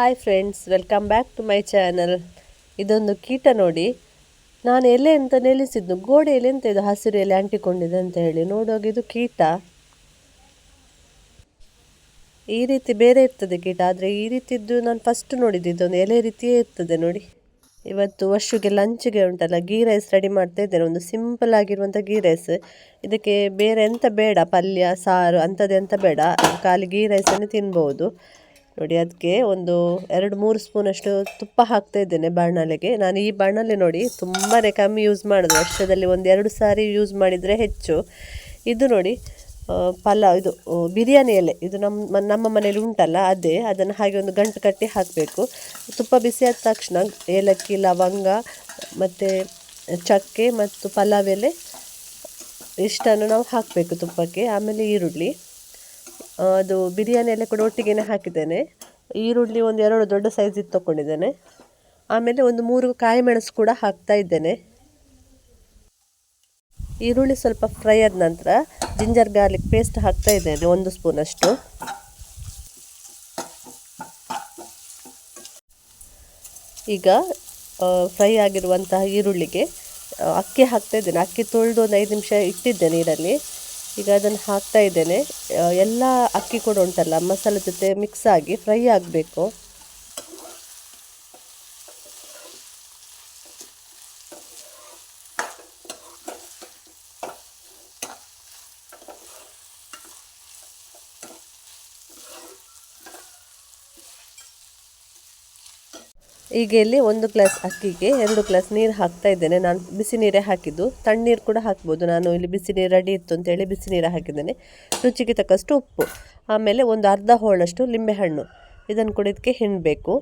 Hi friends welcome back to my channel ಇದೊಂದು ಕೀಟ ನೋಡಿ. ನಾನು ಎಲೆ ಅಂತ ನೆಲೆಸಿದ್ದು, ಗೋಡೆ ಎಲೆ ಎಂತ ಇದು ಹಸಿರು ಎಲೆ ಅಂಟಿಕೊಂಡಿದೆ ಅಂತ ಹೇಳಿ. ನೋಡುವಾಗ ಇದು ಕೀಟ. ಈ ರೀತಿ ಬೇರೆ ಇರ್ತದೆ ಕೀಟ, ಆದರೆ ಈ ರೀತಿದ್ದು ನಾನು ಫಸ್ಟ್ ನೋಡಿದ್ದು ಇದೊಂದು ಎಲೆ ರೀತಿಯೇ ಇರ್ತದೆ ನೋಡಿ. ಇವತ್ತು ವರ್ಷಕ್ಕೆ ಲಂಚ್ಗೆ ಉಂಟಲ್ಲ ಗೀ ರೈಸ್ ರೆಡಿ ಮಾಡ್ತಾ ಇದ್ದೇನೆ. ಒಂದು ಸಿಂಪಲ್ ಆಗಿರುವಂಥ ಗೀ ರೈಸ್ ಇದಕ್ಕೆ ಬೇರೆ ಎಂಥ ಬೇಡ, ಪಲ್ಯ, ಸಾರು, ಅಂಥದ್ದು ಎಂಥ ಬೇಡ. ಖಾಲಿ ಗೀ ರೈಸನ್ನು ತಿನ್ಬೋದು. ನೋಡಿ ಅದಕ್ಕೆ ಒಂದು ಎರಡು ಮೂರು ಸ್ಪೂನಷ್ಟು ತುಪ್ಪ ಹಾಕ್ತಾ ಇದ್ದೇನೆ ಬಾಣಲೆಗೆ. ನಾನು ಈ ಬಾಣಲೆ ನೋಡಿ ತುಂಬಾ ಕಮ್ಮಿ ಯೂಸ್ ಮಾಡೋದು. ವರ್ಷದಲ್ಲಿ ಒಂದು ಎರಡು ಸಾರಿ ಯೂಸ್ ಮಾಡಿದರೆ ಹೆಚ್ಚು. ಇದು ನೋಡಿ ಪಲಾವ್, ಇದು ಬಿರಿಯಾನಿ ಎಲೆ. ಇದು ನಮ್ಮ ನಮ್ಮ ಮನೇಲಿ ಉಂಟಲ್ಲ, ಅದೇ. ಅದನ್ನು ಹಾಗೆ ಒಂದು ಗಂಟು ಕಟ್ಟಿ ಹಾಕಬೇಕು. ತುಪ್ಪ ಬಿಸಿ ಆದ ತಕ್ಷಣ ಏಲಕ್ಕಿ, ಲವಂಗ, ಮತ್ತು ಚಕ್ಕೆ ಮತ್ತು ಪಲಾವ್ ಎಲೆ ಇಷ್ಟನ್ನು ನಾವು ಹಾಕಬೇಕು ತುಪ್ಪಕ್ಕೆ. ಆಮೇಲೆ ಈರುಳ್ಳಿ. ಅದು ಬಿರಿಯಾನಿ ಎಲ್ಲ ಕೂಡ ಒಟ್ಟಿಗೆನೆ ಹಾಕಿದ್ದೇನೆ. ಈರುಳ್ಳಿ ಒಂದು ಎರಡು ದೊಡ್ಡ ಸೈಜ್ ಇದು ತೊಗೊಂಡಿದ್ದೇನೆ ಆಮೇಲೆ ಒಂದು ಮೂರು ಕಾಯಿ ಮೆಣಸು ಕೂಡ ಹಾಕ್ತಾ ಇದ್ದೇನೆ. ಈರುಳ್ಳಿ ಸ್ವಲ್ಪ ಫ್ರೈ ಆದ ನಂತರ ಜಿಂಜರ್ ಗಾರ್ಲಿಕ್ ಪೇಸ್ಟ್ ಹಾಕ್ತಾ ಇದ್ದೇನೆ ಒಂದು ಸ್ಪೂನಷ್ಟು ಈಗ ಫ್ರೈ ಆಗಿರುವಂತಹ ಈರುಳ್ಳಿಗೆ ಅಕ್ಕಿ ಹಾಕ್ತಾ ಇದ್ದೇನೆ. ಅಕ್ಕಿ ತೊಳೆದು ಒಂದು ಐದು ನಿಮಿಷ ಇಟ್ಟಿದ್ದೆ ನೀರಲ್ಲಿ. ಈಗ ಅದನ್ನು ಹಾಕ್ತಾ ಇದ್ದೇನೆ. ಎಲ್ಲ ಅಕ್ಕಿ ಕೂಡ ಉಂಟಲ್ಲ ಮಸಾಲೆ ಜೊತೆ ಮಿಕ್ಸ್ ಆಗಿ ಫ್ರೈ ಆಗಬೇಕು. ಈಗ ಇಲ್ಲಿ ಒಂದು ಗ್ಲಾಸ್ ಅಕ್ಕಿಗೆ ಎರಡು ಗ್ಲಾಸ್ ನೀರು ಹಾಕ್ತಾ ಇದ್ದೇನೆ. ನಾನು ಬಿಸಿ ನೀರೇ ಹಾಕಿದ್ದು. ತಣ್ಣೀರು ಕೂಡ ಹಾಕ್ಬೋದು. ನಾನು ಇಲ್ಲಿ ಬಿಸಿ ನೀರು ರೆಡಿ ಇತ್ತು ಅಂತೇಳಿ ಬಿಸಿ ನೀರು ಹಾಕಿದ್ದೇನೆ. ರುಚಿಗೆ ತಕ್ಕಷ್ಟು ಉಪ್ಪು. ಆಮೇಲೆ ಒಂದು ಅರ್ಧ ಹೋಳಷ್ಟು ಲಿಂಬೆಹಣ್ಣು ಇದನ್ನು ಕೂಡ ಇದಕ್ಕೆ ಹಿಂಡಬೇಕು.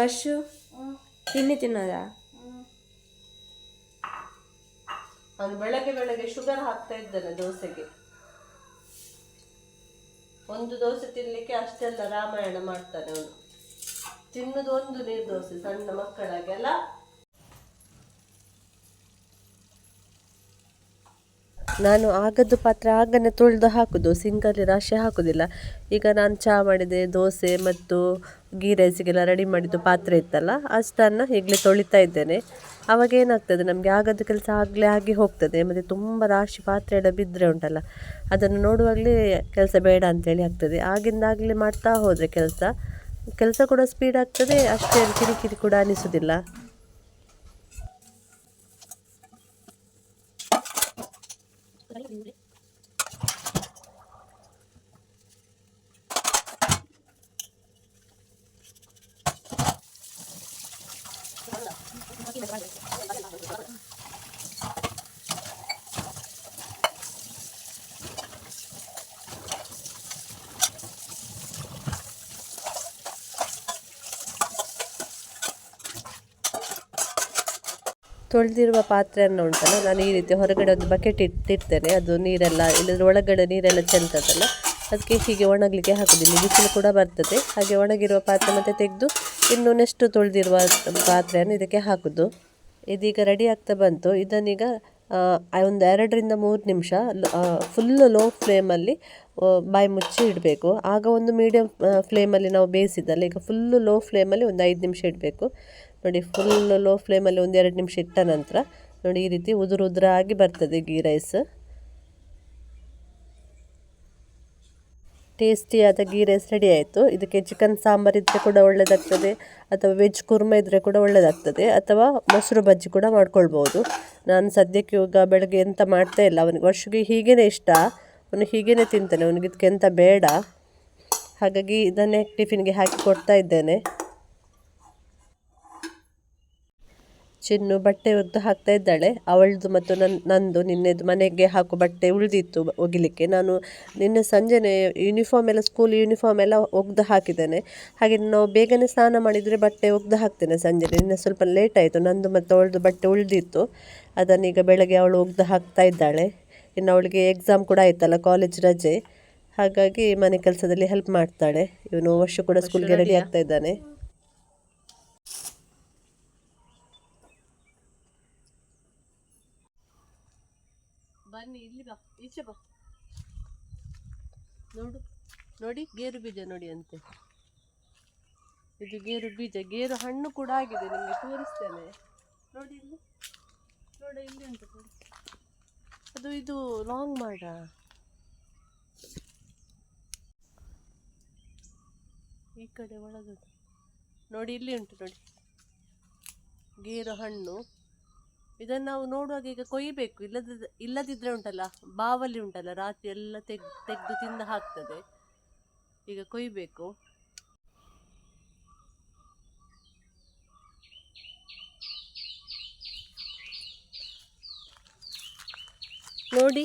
ವರ್ಷು. ತಿನ್ನಿ ತಿನ್ನೋದಾ? ಅವನು ಬೆಳಗ್ಗೆ ಬೆಳಗ್ಗೆ ಶುಗರ್ ಹಾಕ್ತಾ ಇದ್ದಾನೆ ದೋಸೆಗೆ. ಒಂದು ದೋಸೆ ತಿನ್ನಲಿಕ್ಕೆ ಅಷ್ಟೆಲ್ಲ ರಾಮಾಯಣ ಮಾಡ್ತಾನೆ ಅವನು. ತಿನ್ನುದು ಒಂದು ನೀರು ದೋಸೆ ಸಣ್ಣ ಮಕ್ಕಳಾಗೆ ನಾನು ಆಗದ್ದು ಪಾತ್ರೆ ಆಗನೇ ತೊಳೆದು ಹಾಕೋದು ಸಿಂಕಲ್ಲಿ ರಾಶಿ ಹಾಕೋದಿಲ್ಲ. ಈಗ ನಾನು ಚಹಾ ಮಾಡಿದೆ, ದೋಸೆ ಮತ್ತು ಗೀ ರೈಸಿಗೆಲ್ಲ ರೆಡಿ ಮಾಡಿದ್ದು ಪಾತ್ರೆ ಇತ್ತಲ್ಲ, ಅಷ್ಟನ್ನು ಈಗಲೇ ತೊಳಿತಾ ಇದ್ದೇನೆ. ಆವಾಗ ಏನಾಗ್ತದೆ, ನಮಗೆ ಆಗದ ಕೆಲಸ ಆಗಲೇ ಆಗಿ ಹೋಗ್ತದೆ, ಮತ್ತು ತುಂಬ ರಾಶಿ ಪಾತ್ರೆ ಎಲ್ಲ ಬಿದ್ದರೆ ಉಂಟಲ್ಲ, ಅದನ್ನು ನೋಡುವಾಗಲೇ ಕೆಲಸ ಬೇಡ ಅಂತೇಳಿ ಆಗ್ತದೆ. ಆಗಿಂದಾಗಲೇ ಮಾಡ್ತಾ ಹೋದರೆ ಕೆಲಸ ಕೆಲಸ ಕೂಡ ಸ್ಪೀಡ್ ಆಗ್ತದೆ ಅಷ್ಟೇ ಕಿರಿಕಿರಿ ಕೂಡ ಅನಿಸೋದಿಲ್ಲ. ತೊಳೆದಿರುವ ಪಾತ್ರೆಯನ್ನು ಉಂಟಲ್ಲ ನಾನು ಈ ರೀತಿ ಹೊರಗಡೆ ಒಂದು ಬಕೆಟ್ ಇಟ್ಟಿರ್ತೇನೆ ಅದು ನೀರೆಲ್ಲ ಇಲ್ಲದ್ರೆ ಒಳಗಡೆ ನೀರೆಲ್ಲ ಚೆಲ್ತದಲ್ಲ ಅದಕ್ಕೆ ಹೀಗೆ ಒಣಗಲಿಕ್ಕೆ ಹಾಕೋದಿಲ್ಲ ಬಿಸಿಲು ಕೂಡ ಬರ್ತದೆ. ಹಾಗೆ ಒಣಗಿರುವ ಪಾತ್ರೆ ಮತ್ತೆ ತೆಗೆದು ಇನ್ನು ನೆಕ್ಸ್ಟ್ ತೊಳೆದಿರುವ ಪಾತ್ರೆಯನ್ನು ಇದಕ್ಕೆ ಹಾಕೋದು. ಇದೀಗ ರೆಡಿ ಆಗ್ತಾ ಬಂತು. ಇದನ್ನೀಗ ಒಂದು ಎರಡರಿಂದ ಮೂರು ನಿಮಿಷ ಫುಲ್ಲು ಲೋ ಫ್ಲೇಮಲ್ಲಿ ಬಾಯಿ ಮುಚ್ಚಿ ಇಡಬೇಕು. ಆಗ ಒಂದು ಮೀಡಿಯಮ್ ಫ್ಲೇಮಲ್ಲಿ ನಾವು ಬೇಯಿಸಿದ್ದಲ್ಲ, ಈಗ ಫುಲ್ಲು ಲೋ ಫ್ಲೇಮಲ್ಲಿ ಒಂದು ಐದು ನಿಮಿಷ ಇಡಬೇಕು. ನೋಡಿ ಫುಲ್ ಲೋ ಫ್ಲೇಮಲ್ಲಿ ಒಂದು ಎರಡು ನಿಮಿಷ ಇಟ್ಟ ನಂತರ ನೋಡಿ ಈ ರೀತಿ ಉದುರು ಉದುರಾಗಿ ಬರ್ತದೆ ಗೀ ರೈಸ್ ಟೇಸ್ಟಿಯಾದ ಗೀ ರೈಸ್ ರೆಡಿ ಆಯಿತು. ಇದಕ್ಕೆ ಚಿಕನ್ ಸಾಂಬಾರ್ ಇದ್ದರೆ ಕೂಡ ಒಳ್ಳೆಯದಾಗ್ತದೆ ಅಥವಾ ವೆಜ್ ಕುರ್ಮ ಇದ್ದರೆ ಕೂಡ ಒಳ್ಳೆಯದಾಗ್ತದೆ ಅಥವಾ ಮೊಸರು ಬಜ್ಜಿ ಕೂಡ ಮಾಡ್ಕೊಳ್ಬೋದು. ನಾನು ಸದ್ಯಕ್ಕೆ ಇವಾಗ ಬೆಳಗ್ಗೆ ಎಂತ ಮಾಡ್ತಾ ಇಲ್ಲ. ಅವನಿಗೆ ವರ್ಷಕ್ಕೆ ಹೀಗೇ ಇಷ್ಟ. ಅವನು ಹೀಗೇ ತಿಂತಾನೆ. ಅವನಿಗೆ ಇದಕ್ಕೆ ಎಂತ ಬೇಡ. ಹಾಗಾಗಿ ಇದನ್ನೇ ಟಿಫಿನ್ಗೆ ಹಾಕಿ ಕೊಡ್ತಾ ಇದ್ದೇನೆ. ಚಿನ್ನು ಬಟ್ಟೆ ಒದ್ದು ಹಾಕ್ತಾ ಇದ್ದಾಳೆ. ಅವಳದು ಮತ್ತು ನನ್ನ ನಂದು ನಿನ್ನೆದು ಮನೆಗೆ ಹಾಕೋ ಬಟ್ಟೆ ಉಳಿದಿತ್ತು ಒಗಿಲಿಕ್ಕೆ. ನಾನು ನಿನ್ನೆ ಸಂಜೆನೆ ಯೂನಿಫಾರ್ಮ್ ಎಲ್ಲ ಸ್ಕೂಲ್ ಯೂನಿಫಾರ್ಮ್ ಎಲ್ಲ ಒಗ್ದು ಹಾಕಿದ್ದೇನೆ. ಹಾಗೆ ನಾವು ಬೇಗನೆ ಸ್ನಾನ ಮಾಡಿದರೆ ಬಟ್ಟೆ ಒಗ್ದು ಹಾಕ್ತೇನೆ ಸಂಜೆ ನಿನ್ನೆ ಸ್ವಲ್ಪ ಲೇಟ್ ಆಯಿತು. ನಂದು ಮತ್ತು ಅವಳದು ಬಟ್ಟೆ ಉಳಿದಿತ್ತು. ಅದನ್ನೀಗ ಬೆಳಗ್ಗೆ ಅವಳು ಒಗ್ದು ಹಾಕ್ತಾ ಇದ್ದಾಳೆ. ಇನ್ನು ಅವಳಿಗೆ ಎಕ್ಸಾಮ್ ಕೂಡ ಆಯ್ತಲ್ಲ ಕಾಲೇಜ್ ರಜೆ. ಹಾಗಾಗಿ ಮನೆ ಕೆಲಸದಲ್ಲಿ ಹೆಲ್ಪ್ ಮಾಡ್ತಾಳೆ. ಇವನು ವರ್ಷ ಕೂಡ ಸ್ಕೂಲ್ಗೆ ರೆಡಿ ಆಗ್ತಾ ಇದ್ದಾನೆ. ಬನ್ನಿ, ಇಲ್ಲಿ ಬಾ, ಈಚೆ ಬಾ. ನೋಡು, ನೋಡಿ, ಗೇರು ಬೀಜ ನೋಡಿ ಅಂತೆ. ಇದು ಗೇರು ಬೀಜ, ಗೇರು ಹಣ್ಣು ಕೂಡ ಆಗಿದೆ, ನಿಮಗೆ ತೋರಿಸ್ತೇನೆ. ನೋಡಿ ಇಲ್ಲಿ ನೋಡಿ ಇಲ್ಲಿ ಉಂಟು ಅದು ಇದು ಲಾಂಗ್ ಮಾಡ. ಈ ಕಡೆ ಒಳಗಡೆ. ನೋಡಿ, ಇಲ್ಲಿ ಉಂಟು, ನೋಡಿ. ಗೇರು ಹಣ್ಣು. ಇದನ್ನು ನಾವು ನೋಡುವಾಗ ಈಗ ಕೊಯ್ಯಬೇಕು ಇಲ್ಲದ ಇಲ್ಲದಿದ್ರೆ ಉಂಟಲ್ಲ, ಬಾವಲಿ ಉಂಟಲ್ಲ, ರಾತ್ರಿ ಎಲ್ಲ ತೆಗ್, ತೆಗೆದು ತಿಂದು ಹಾಕ್ತದೆ. ಈಗ ಕೊಯ್ಯಬೇಕು ನೋಡಿ,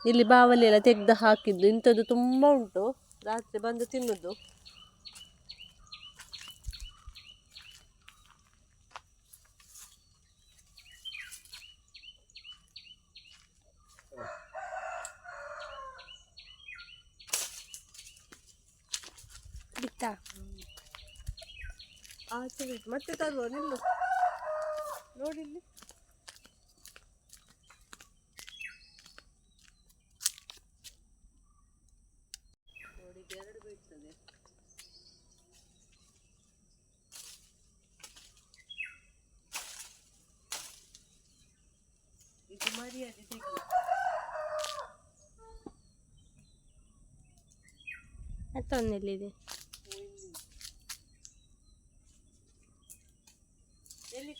ಇಲ್ಲಿ ಬಾವಲಿ ಎಲ್ಲ ತೆಗೆದು ಹಾಕಿದ್ದು. ಇಂಥದ್ದು ತುಂಬ ಉಂಟು. ರಾತ್ರಿ ಬಂದು ತಿನ್ನೋದು. ಆಚೆ ಬಿಟ್ಟು ಮತ್ತೆ ತರುವ ನಿಲ್ಲು. ನೋಡಿ ಇಲ್ಲಿ. ನೋಡಿ ಇದು ಎರಡು ಬೀಳ್ತದೆ ಇದು ಮರಿಯಾದೆ ಮತ್ತೊಂದೆಲ್ಲಿದೆ ಎಲ್ಲಿ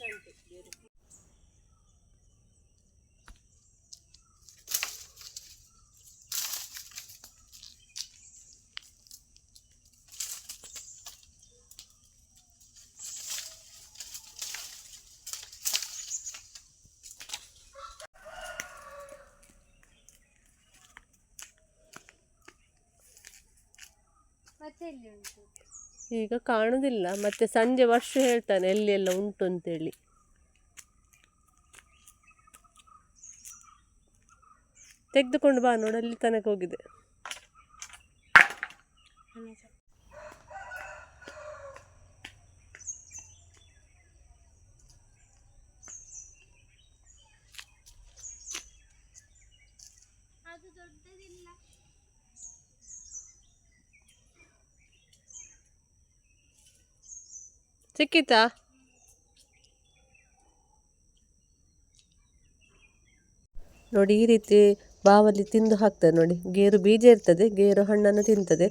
ಈಗ ಕಾಣುವುದಿಲ್ಲ ಮತ್ತೆ ಸಂಜೆ ವರ್ಷ ಹೇಳ್ತಾನೆ ಎಲ್ಲಿ ಎಲ್ಲ ಉಂಟು ಅಂತೇಳಿ. ತೆಗೆದುಕೊಂಡು ಬಾ ನೋಡು ತನಕ ಹೋಗಿದೆ. ಸಿಕ್ಕಿತಾ? ನೋಡಿ, ಈ ರೀತಿ ಬಾವಲಿ ತಿಂದು ಹಾಕ್ತದೆ ನೋಡಿ. ಗೇರು ಬೀಜ ಇರ್ತದೆ, ಗೇರು ಹಣ್ಣನ್ನು ತಿಂತದೆ.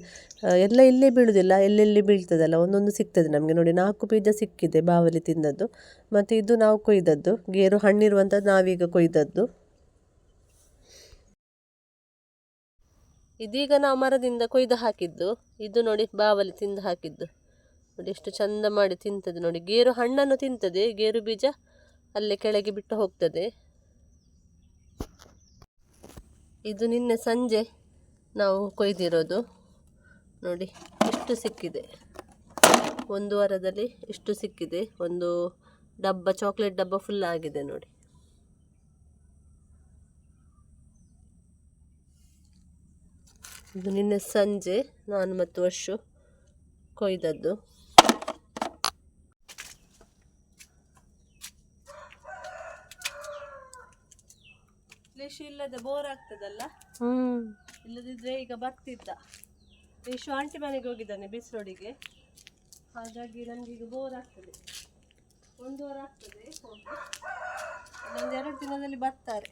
ಎಲ್ಲ ಇಲ್ಲೇ ಬೀಳುವುದಿಲ್ಲ ಎಲ್ಲೆಲ್ಲಿ ಬೀಳ್ತದಲ್ಲ, ಒಂದೊಂದು ಸಿಗ್ತದೆ ನಮಗೆ. ನೋಡಿ, ನಾಲ್ಕು ಬೀಜ ಸಿಕ್ಕಿದೆ ಬಾವಲಿ ತಿಂದದ್ದು. ಮತ್ತು ಇದು ನಾವು ಕೊಯ್ದದ್ದು, ಗೇರು ಹಣ್ಣಿರುವಂಥದ್ದು ನಾವೀಗ ಕೊಯ್ದದ್ದು. ಇದೀಗ ನಾವು ಮರದಿಂದ ಕೊಯ್ದು ಹಾಕಿದ್ದು. ಇದು ನೋಡಿ, ಬಾವಲಿ ತಿಂದು ಹಾಕಿದ್ದು. ನೋಡಿ ಎಷ್ಟು ಚಂದ ಮಾಡಿ ತಿಂತದೆ ನೋಡಿ. ಗೇರು ಹಣ್ಣನ್ನು ತಿಂತದೆ, ಗೇರು ಬೀಜ ಅಲ್ಲೇ ಕೆಳಗೆ ಬಿಟ್ಟು ಹೋಗ್ತದೆ. ಇದು ನಿನ್ನೆ ಸಂಜೆ ನಾವು ಕೊಯ್ದಿರೋದು. ನೋಡಿ ಇಷ್ಟು ಸಿಕ್ಕಿದೆ? ಒಂದು ವಾರದಲ್ಲಿ ಇಷ್ಟು ಸಿಕ್ಕಿದೆ? ಒಂದು ಡಬ್ಬ, ಚಾಕ್ಲೇಟ್ ಡಬ್ಬ ಫುಲ್ ಆಗಿದೆ ನೋಡಿ. ಇದು ನಿನ್ನೆ ಸಂಜೆ, ನಾನು ಮತ್ತು ವರ್ಷು ಕೊಯ್ದದ್ದು. ಲೇಶು ಇಲ್ಲದೆ ಬೋರ್ ಆಗ್ತದಲ್ಲ? ಹ್ಮ್. ಇಲ್ಲದಿದ್ರೆ ಈಗ ಬರ್ತಿದ್ದ. ಲೇಶು ಆಂಟಿ ಮನೆಗೆ ಹೋಗಿದ್ದಾನೆ ಬಿಸ್ರೋಡಿಗೆ. ಹಾಗಾಗಿ ನಮ್ಗೆ ಈಗ ಬೋರ್ ಆಗ್ತದೆ. ಒಂದು ವಾರ ಆಗ್ತದೆ ಹೋಗಿ. ಇನ್ನೊಂದು ಎರಡು ದಿನದಲ್ಲಿ ಬರ್ತಾರೆ.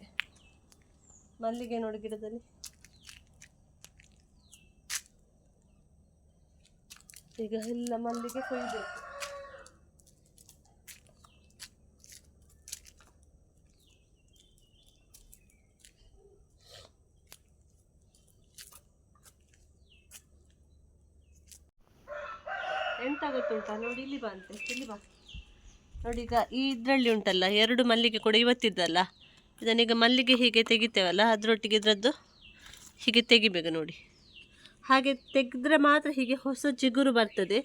ಮಲ್ಲಿಗೆ ನೋಡಿ ಗಿಡದಲ್ಲಿ. ಈಗ ಎಲ್ಲ ಮಲ್ಲಿಗೆ ಕೊಯ್ಬೇಕು. ಎಂತ ಗೊತ್ತುಂಟ? ನೋಡಿ, ಇಲ್ಲಿ ಬಾ ಅಂತ, ಇಲ್ಲಿ ಬಾ. ನೋಡಿ, ಈಗ ಈ ಇದರಲ್ಲಿ ಉಂಟಲ್ಲ, ಎರಡು ಮಲ್ಲಿಗೆ ಕೂಡ ಇವತ್ತಿದ್ದಲ್ಲ. ಇದನ್ನೀಗ ಮಲ್ಲಿಗೆ ಹೀಗೆ ತೆಗಿತೇವಲ್ಲ, ಅದರೊಟ್ಟಿಗೆ ಇದರದ್ದು ಹೀಗೆ ತೆಗಿಬೇಕು ನೋಡಿ. ಹಾಗೆ ತೆಗೆದ್ರೆ ಮಾತ್ರ ಹೀಗೆ ಹೊಸ ಚಿಗುರು ಬರ್ತದೆ.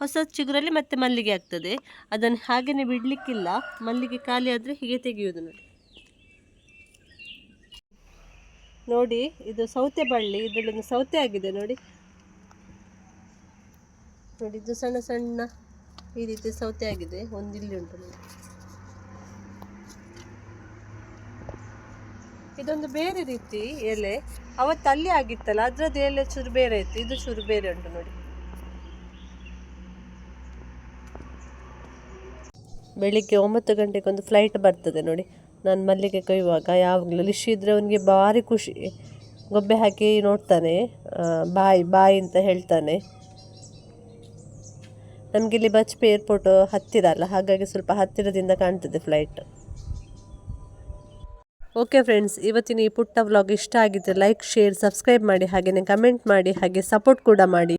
ಹೊಸ ಚಿಗುರಲ್ಲಿ ಮತ್ತೆ ಮಲ್ಲಿಗೆ ಆಗ್ತದೆ. ಅದನ್ನು ಹಾಗೆಯೇ ಬಿಡಲಿಕ್ಕಿಲ್ಲ, ಮಲ್ಲಿಗೆ ಖಾಲಿ ಆದರೆ ಹೀಗೆ ತೆಗೆಯೋದು ನೋಡಿ. ನೋಡಿ, ಇದು ಸೌತೆ ಬಳ್ಳಿ ಇದರಲ್ಲಿ ಒಂದು ಸೌತೆ ಆಗಿದೆ ನೋಡಿ. ನೋಡಿ, ಇದು ಸಣ್ಣ ಸಣ್ಣ ಈ ರೀತಿ ಸೌತೆ ಆಗಿದೆ. ಒಂದು ಇಲ್ಲಿ ಉಂಟು ನೋಡಿ. ಇದೊಂದು ಬೇರೆ ರೀತಿ ಎಲೆ. ಅವತ್ತು ಅಲ್ಲಿ ಆಗಿತ್ತಲ್ಲ, ಅದರದ್ದು ಎಲೆ ಚೂರು ಬೇರೆ ಇತ್ತು. ಇದು ಚೂರು ಬೇರೆ ಉಂಟು ನೋಡಿ. ಬೆಳಿಗ್ಗೆ ಒಂಬತ್ತು ಗಂಟೆಗೆ ಒಂದು ಫ್ಲೈಟ್ ಬರ್ತದೆ ನೋಡಿ. ನಾನು ಮಲ್ಲಿಗೆ ಕೊಯ್ಯುವಾಗ, ಯಾವಾಗಲೂ ಲಿಶಿ ಇದ್ರೆ ಅವನಿಗೆ ಭಾರಿ ಖುಷಿ. ಗೊಬ್ಬೆ ಹಾಕಿ ನೋಡ್ತಾನೆ. ಬಾಯಿ, ಬಾಯ್ ಅಂತ ಹೇಳ್ತಾನೆ. ನಮಗಿಲ್ಲಿ ಬಜ್ಪೆ ಏರ್ಪೋರ್ಟ್ ಹತ್ತಿರ ಅಲ್ಲ ಹಾಗಾಗಿ ಸ್ವಲ್ಪ ಹತ್ತಿರದಿಂದ ಕಾಣ್ತದೆ ಫ್ಲೈಟ್ ಓಕೆ ಫ್ರೆಂಡ್ಸ್ ಇವತ್ತಿನ ಈ ಪುಟ್ಟ ವ್ಲಾಗ್ ಇಷ್ಟ ಆಗಿದ್ದರೆ ಲೈಕ್ ಶೇರ್ ಸಬ್ಸ್ಕ್ರೈಬ್ ಮಾಡಿ ಹಾಗೆಯೇ ಕಮೆಂಟ್ ಮಾಡಿ, ಹಾಗೆ ಸಪೋರ್ಟ್ ಕೂಡ ಮಾಡಿ.